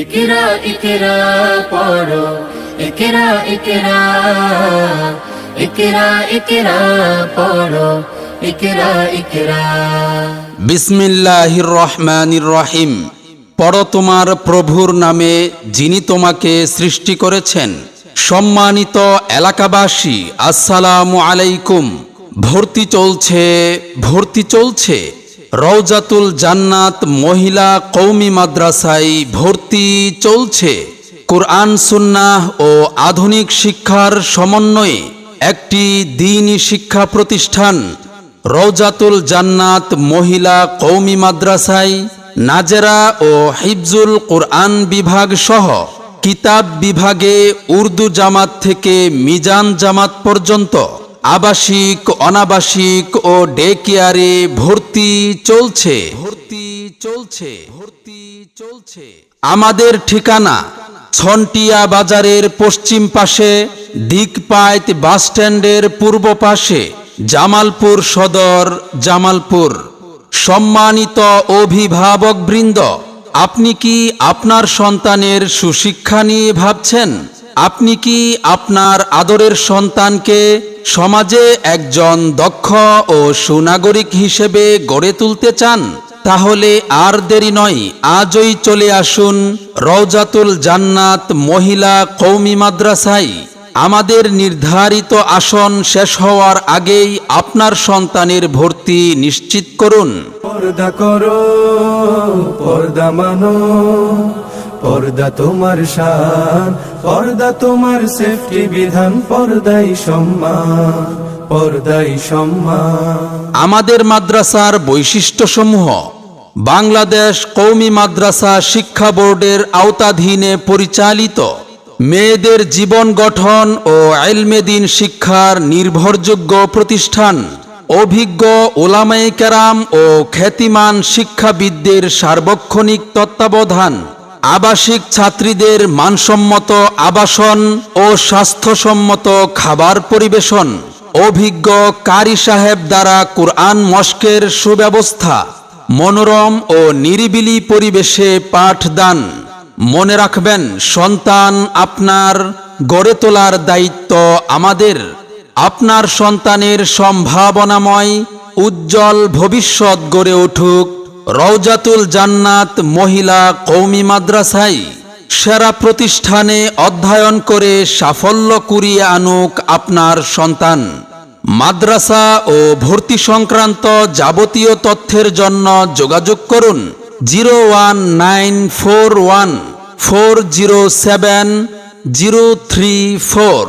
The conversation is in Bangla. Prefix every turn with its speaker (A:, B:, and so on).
A: ইকরা ইকরা পড়ো। ইকরা ইকরা ইকরা ইকরা পড়ো। ইকরা ইকরা
B: বিসমিল্লাহির রহমানির রহিম। পড়ো তোমার প্রভুর নামে যিনি তোমাকে সৃষ্টি করেছেন। সম্মানিত এলাকাবাসী, আসসালামু আলাইকুম। ভর্তি চলছে ভর্তি চলছে। রওজাতুল জান্নাত মহিলা কৌমি মাদ্রাসায় ভর্তি চলছে। কোরআন, সুন্নাহ ও আধুনিক শিক্ষার সমন্বয়ে একটি দিনী শিক্ষা প্রতিষ্ঠান রৌজাতুল জান্নাত মহিলা কৌমি মাদ্রাসায় নাজেরা ও হিফজুল কোরআন বিভাগ সহ কিতাব বিভাগে উর্দু জামাত থেকে মিজান জামাত পর্যন্ত আবাসিক, অনাবাসিক ও ডে কেয়ারে ভর্তি চলছে। ভর্তি চলছে ভর্তি চলছে। আমাদের ঠিকানা ছন্টিয়া বাজারের পশ্চিম পাশে দিকপাইত বাসস্ট্যান্ডের পূর্ব পাশে, জামালপুর সদর, জামালপুর। সম্মানিত অভিভাবকবৃন্দ আপনি কি আপনার সন্তানের সুশিক্ষা নিয়ে ভাবছেন? আপনি কি আপনার আদরের সন্তানকে সমাজে একজন দক্ষ ও সুনাগরিক হিসেবে গড়ে তুলতে চান, তাহলে আর দেরি নয়, আজই চলে আসুন রওজাতুল জান্নাত মহিলা কৌমি মাদ্রাসায়। আমাদের নির্ধারিত আসন শেষ হওয়ার আগেই আপনার সন্তানের ভর্তি নিশ্চিত করুন।
C: পর্দা করো, পর্দা মানো পর্দা তোমার শান, পর্দা তোমার সেফটি বিধান, পর্দাই সম্মান পর্দাই সম্মান।
B: আমাদের মাদ্রাসার বৈশিষ্ট্যসমূহ, বাংলাদেশ কৌমি মাদ্রাসা শিক্ষা বোর্ডের আওতাধীনে পরিচালিত, মেয়েদের জীবন গঠন ও এলমেদিন শিক্ষার নির্ভরযোগ্য প্রতিষ্ঠান, অভিজ্ঞ ওলামাই কেরাম ও খ্যাতিমান শিক্ষাবিদদের সার্বক্ষণিক তত্ত্বাবধান। আবাসিক ছাত্রীদের মানসম্মত আবাসন ও স্বাস্থ্যসম্মত খাবার পরিবেশন। অভিজ্ঞ কারি সাহেব দ্বারা কোরআন মস্কের সুব্যবস্থা। মনোরম ও নিরিবিলি পরিবেশে পাঠদান। মনে রাখবেন, সন্তান আপনার গড়ে তোলার দায়িত্ব আমাদের। আপনার সন্তানের সম্ভাবনাময়, উজ্জ্বল ভবিষ্যৎ গড়ে উঠুক। রওজাতুল জান্নাত মহিলা কৌমি মাদ্রাসাই সেরা প্রতিষ্ঠানে অধ্যয়ন করে সাফল্য কুড়িয়ে আনুক আপনার সন্তান। মাদ্রাসা ও ভর্তি সংক্রান্ত যাবতীয় তথ্যের জন্য যোগাযোগ করুন zero one nine four one four zero seven zero three four.